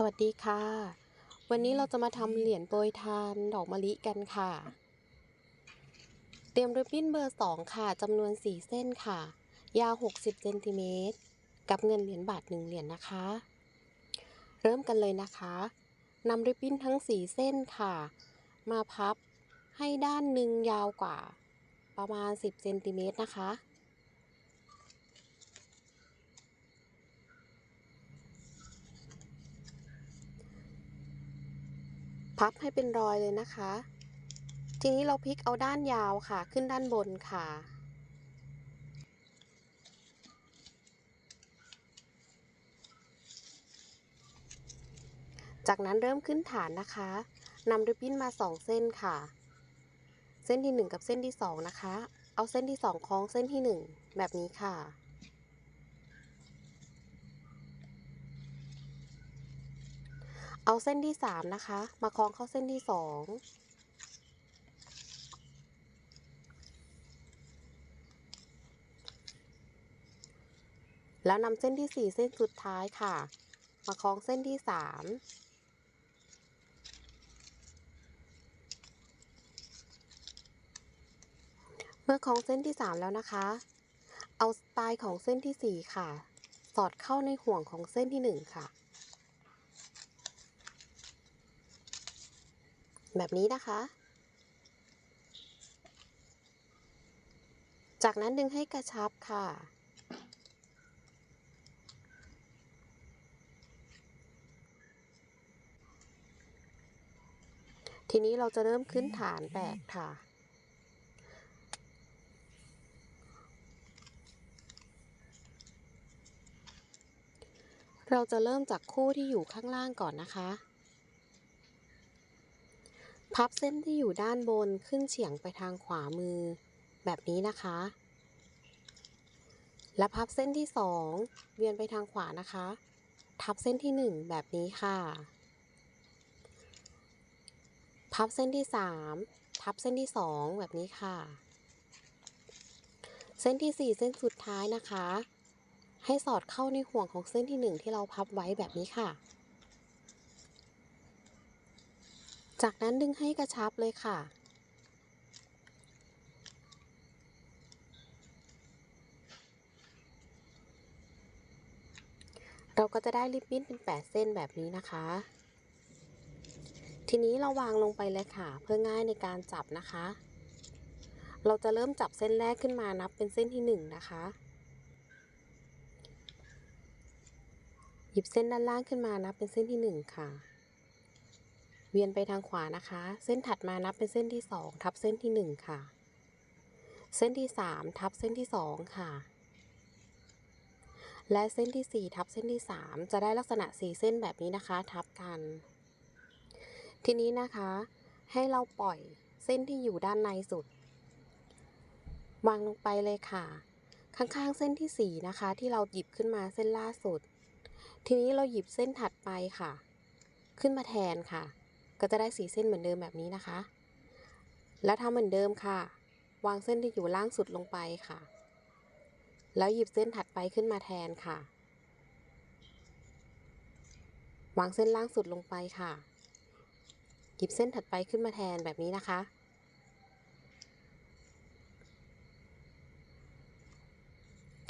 สวัสดีค่ะ วันนี้เราจะมาทำเหรียญโปรยทานดอกมะลิกันค่ะ เตรียมริบบิ้นเบอร์ 2 ค่ะจำนวน 4 เส้นค่ะ ยาว 60เซนติเมตรกับเงินเหรียญบาท 1 เหรียญนะคะ เริ่มกันเลยนะคะนำริบบิ้นทั้ง 4 เส้นค่ะ มาพับให้ด้านหนึ่งยาวกว่า ประมาณ 10เซนติเมตรนะคะ พับให้เป็นรอยเลยนะคะ ทีนี้เราพลิกเอาด้านยาวค่ะ ขึ้นด้านบนค่ะ จากนั้นเริ่มขึ้นฐานนะคะนำริบบิ้นมา 2 เส้นค่ะ เส้นที่ 1 กับเส้นที่ 2 นะคะ เอาเส้นที่ 2 คล้องเส้นที่ 1 แบบนี้ค่ะ เอาเส้นที่3นะคะ มาคล้องเข้าเส้นที่2แล้วนำเส้นที่4เส้นสุดท้ายค่ะ มาคล้องเส้นที่3เมื่อคล้องเส้นที่3แล้วนะคะ เอาปลายของเส้นที่4ค่ะ สอดเข้าในห่วงของเส้นที่1ค่ะ แบบนี้นะคะ จากนั้นดึงให้กระชับค่ะ ทีนี้เราจะเริ่มขึ้นฐานแบกค่ะเราจะเริ่มจากคู่ที่อยู่ข้างล่างก่อนนะคะ พับเส้นที่อยู่ด้านบนขึ้นเฉียงไปทางขวามือ แบบนี้นะคะ และพับเส้นที่สองเวียนไปทางขวานะคะ ทับเส้นที่หนึ่งแบบนี้ค่ะ พับเส้นที่สามทับเส้นที่สองแบบนี้ค่ะ เส้นที่สี่เส้นสุดท้ายนะคะ ให้สอดเข้าในห่วงของเส้นที่หนึ่งที่เราพับไว้แบบนี้ค่ะ จากนั้นดึงให้กระชับเลยค่ะ เราก็จะได้ริบบิ้นเป็น 8 เส้นแบบนี้นะคะ ทีนี้เราวางลงไปเลยค่ะ เพื่อง่ายในการจับนะคะ เราจะเริ่มจับเส้นแรกขึ้นมานับเป็นเส้นที่ 1 นะคะ หยิบเส้นด้านล่างขึ้นมานับเป็นเส้นที่ 1 ค่ะ เวียนไปทางขวานะคะ เส้นถัดมานับเป็นเส้นที่ 2 ทับเส้นที่ 1 ค่ะ เส้นที่ 3 ทับเส้นที่ 2 ค่ะ และเส้นที่ 4 ทับเส้นที่ 3 จะได้ลักษณะ 4 เส้นแบบนี้นะคะ ทับกัน ทีนี้นะคะ ให้เราปล่อยเส้นที่อยู่ด้านในสุด วางลงไปเลยค่ะ ข้างๆเส้นที่ 4 นะคะ ที่เราหยิบขึ้นมาเส้นล่าสุด ทีนี้เราหยิบเส้นถัดไปค่ะ ขึ้นมาแทนค่ะ ก็จะได้สีเส้นเหมือนเดิมแบบนี้นะคะ แล้วทำเหมือนเดิมค่ะ วางเส้นที่อยู่ล่างสุดลงไปค่ะ แล้วหยิบเส้นถัดไปขึ้นมาแทนค่ะ วางเส้นล่างสุดลงไปค่ะ หยิบเส้นถัดไปขึ้นมาแทนแบบนี้นะคะ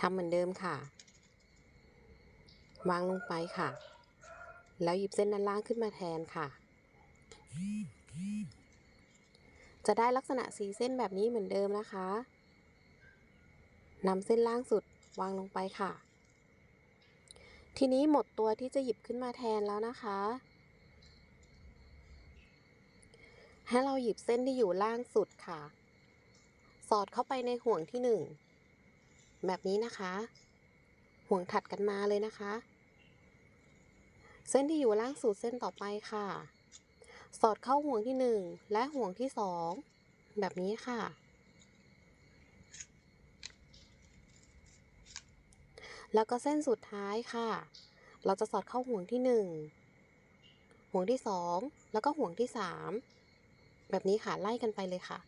ทำเหมือนเดิมค่ะ วางลงไปค่ะ แล้วหยิบเส้นด้านล่างขึ้นมาแทนค่ะ จะได้ลักษณะสีเส้นแบบนี้เหมือนเดิมนะคะนำเส้นล่างสุดวางลงไปค่ะ ทีนี้หมดตัวที่จะหยิบขึ้นมาแทนแล้วนะคะ ให้เราหยิบเส้นที่อยู่ล่างสุดค่ะ สอดเข้าไปในห่วงที่หนึ่งแบบนี้นะคะ ห่วงถัดกันมาเลยนะคะ เส้นที่อยู่ล่างสุดเส้นต่อไปค่ะ สอดเข้าห่วงที่หนึ่งและห่วงที่สองแบบนี้ค่ะ แล้วก็เส้นสุดท้ายค่ะ เราจะสอดเข้าห่วงที่หนึ่งห่วงที่สองแล้วก็ห่วงที่สามแบบนี้ค่ะไล่กันไปเลยค่ะ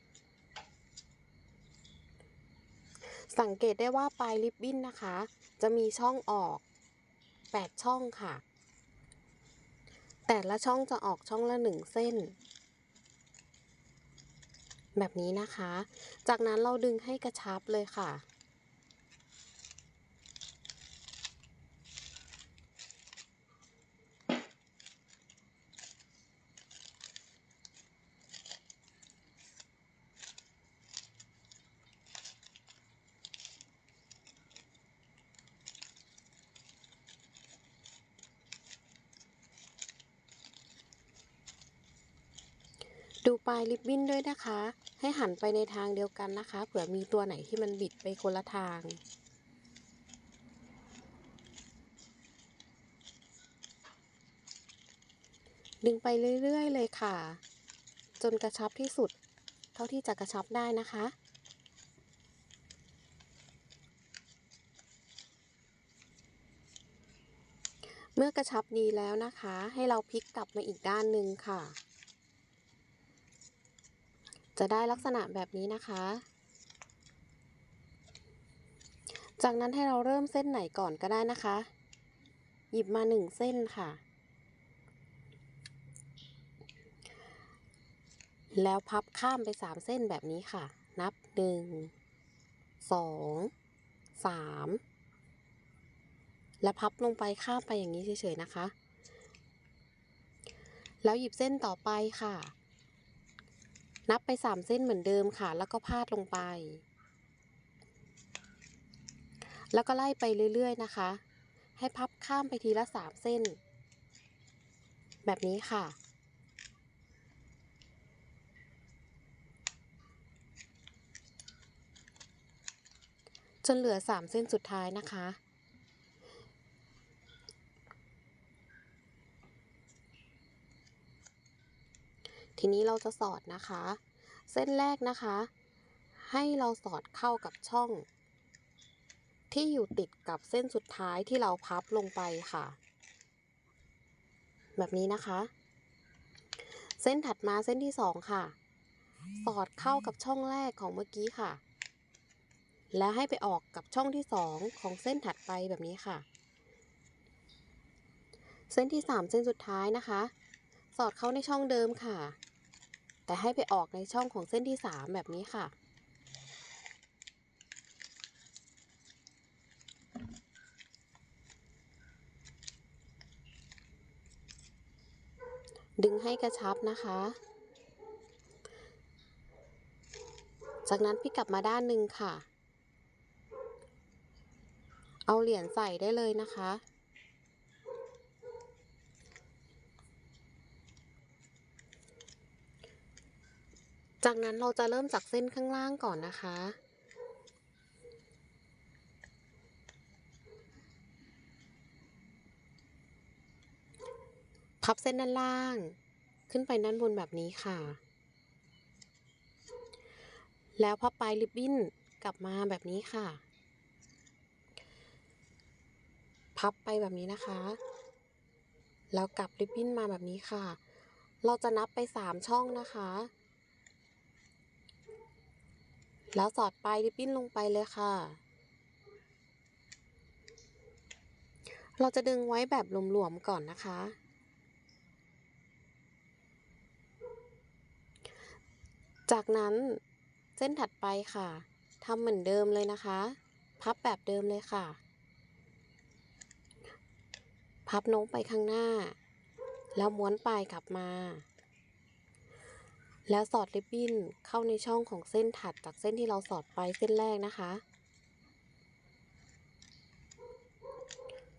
สังเกตได้ว่าปลายริบบิ้นนะคะ จะมีช่องออก 8 ช่องค่ะ แต่ละช่องจะออกช่องละหนึ่งเส้น แบบนี้นะคะ จากนั้นเราดึงให้กระชับเลยค่ะ ดูปลายริบบิ้นด้วยนะคะ ให้หันไปในทางเดียวกันนะคะ เผื่อมีตัวไหนที่มันบิดไปคนละทาง ดึงไปเรื่อยๆเลยค่ะ จนกระชับที่สุด เท่าที่จะกระชับได้นะคะเมื่อกระชับดีแล้วนะคะ ให้เราพลิกกลับมาอีกด้านหนึ่งค่ะ จะได้ลักษณะแบบนี้นะคะ จากนั้นให้เราเริ่มเส้นไหนก่อนก็ได้นะคะ หยิบมาหนึ่งเส้นค่ะ แล้วพับข้ามไปสามเส้นแบบนี้ค่ะ นับหนึ่งสองสามและพับลงไปข้ามไปอย่างนี้เฉยๆนะคะ แล้วหยิบเส้นต่อไปค่ะ นับไปสามเส้นเหมือนเดิมค่ะ แล้วก็พาดลงไป แล้วก็ไล่ไปเรื่อยๆนะคะ ให้พับข้ามไปทีละสามเส้น แบบนี้ค่ะจนเหลือสามเส้นสุดท้ายนะคะ ทีนี้เราจะสอดนะคะ เส้นแรกนะคะ ให้เราสอดเข้ากับช่อง ที่อยู่ติดกับเส้นสุดท้ายที่เราพับลงไปค่ะ แบบนี้นะคะ เส้นถัดมาเส้นที่สองค่ะ สอดเข้ากับช่องแรกของเมื่อกี้ค่ะ แล้วให้ไปออกกับช่องที่สองของเส้นถัดไปแบบนี้ค่ะ เส้นที่สามเส้นสุดท้ายนะคะ สอดเข้าในช่องเดิมค่ะ แต่ให้ไปออกในช่องของเส้นที่สามแบบนี้ค่ะ ดึงให้กระชับนะคะ จากนั้นพี่กลับมาด้านหนึ่งค่ะ เอาเหรียญใส่ได้เลยนะคะ จากนั้นเราจะเริ่มจากเส้นข้างล่างก่อนนะคะ พับเส้นด้านล่าง ขึ้นไปด้านบนแบบนี้ค่ะ แล้วพับปลายริบบิ้นกลับมาแบบนี้ค่ะ พับไปแบบนี้นะคะ แล้วกลับริบบิ้นมาแบบนี้ค่ะ เราจะนับไปสามช่องนะคะ แล้วสอดปลายริบบิ้นลงไปเลยค่ะ เราจะดึงไว้แบบหลวมๆก่อนนะคะ จากนั้นเส้นถัดไปค่ะทำเหมือนเดิมเลยนะคะ พับแบบเดิมเลยค่ะ พับโน้มไปข้างหน้า แล้วม้วนปลายกลับมา แล้วสอดริบบิ้นเข้าในช่องของเส้นถัดจากเส้นที่เราสอดไปเส้นแรกนะคะ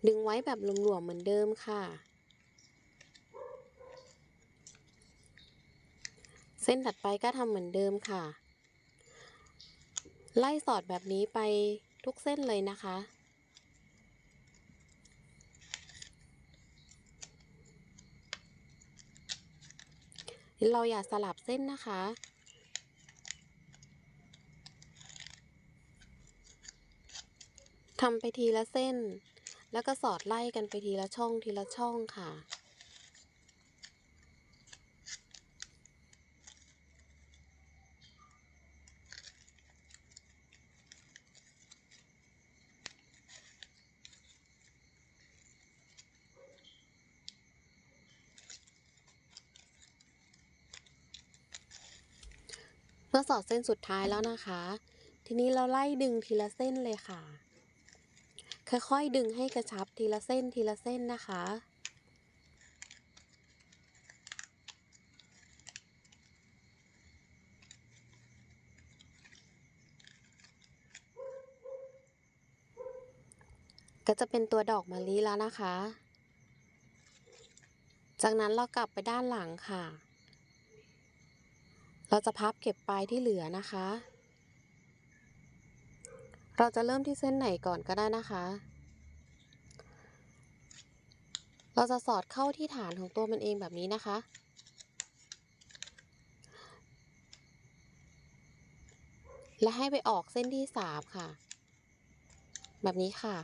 ดึงไว้แบบหลวมๆเหมือนเดิมค่ะ เส้นถัดไปก็ทำเหมือนเดิมค่ะ ไล่สอดแบบนี้ไปทุกเส้นเลยนะคะ เราอย่าสลับเส้นนะคะ ทำไปทีละเส้น แล้วก็สอดไล่กันไปทีละช่องทีละช่องค่ะ เมื่อสอดเส้นสุดท้ายแล้วนะคะ ทีนี้เราไล่ดึงทีละเส้นเลยค่ะ ค่อยๆดึงให้กระชับทีละเส้นทีละเส้นนะคะ ก็จะเป็นตัวดอกมะลิแล้วนะคะ จากนั้นเรากลับไปด้านหลังค่ะ เราจะพับเก็บปลายที่เหลือนะคะ เราจะเริ่มที่เส้นไหนก่อนก็ได้นะคะ เราจะสอดเข้าที่ฐานของตัวมันเองแบบนี้นะคะ และให้ไปออกเส้นที่สามค่ะ แบบนี้ค่ะ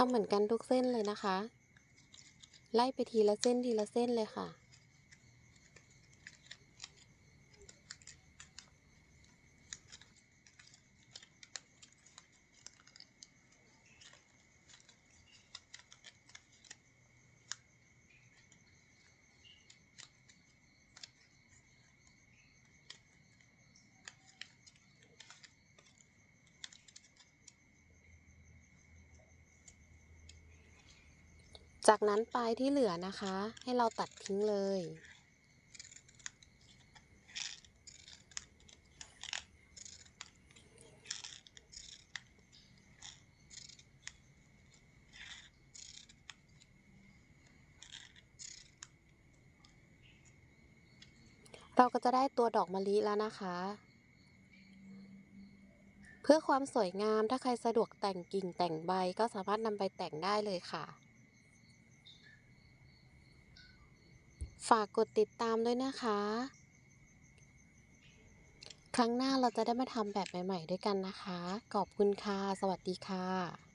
ทำเหมือนกันทุกเส้นเลยนะคะ ไล่ไปทีละเส้นทีละเส้นเลยค่ะ จากนั้นปลายที่เหลือนะคะ ให้เราตัดทิ้งเลย เราก็จะได้ตัวดอกมะลิแล้วนะคะ เพื่อความสวยงามถ้าใครสะดวกแต่งกิ่งแต่งใบก็สามารถนำไปแต่งได้เลยค่ะ ฝากกดติดตามด้วยนะคะ ครั้งหน้าเราจะได้มาทำแบบใหม่ ๆ ด้วยกันนะคะ ขอบคุณค่ะ สวัสดีค่ะ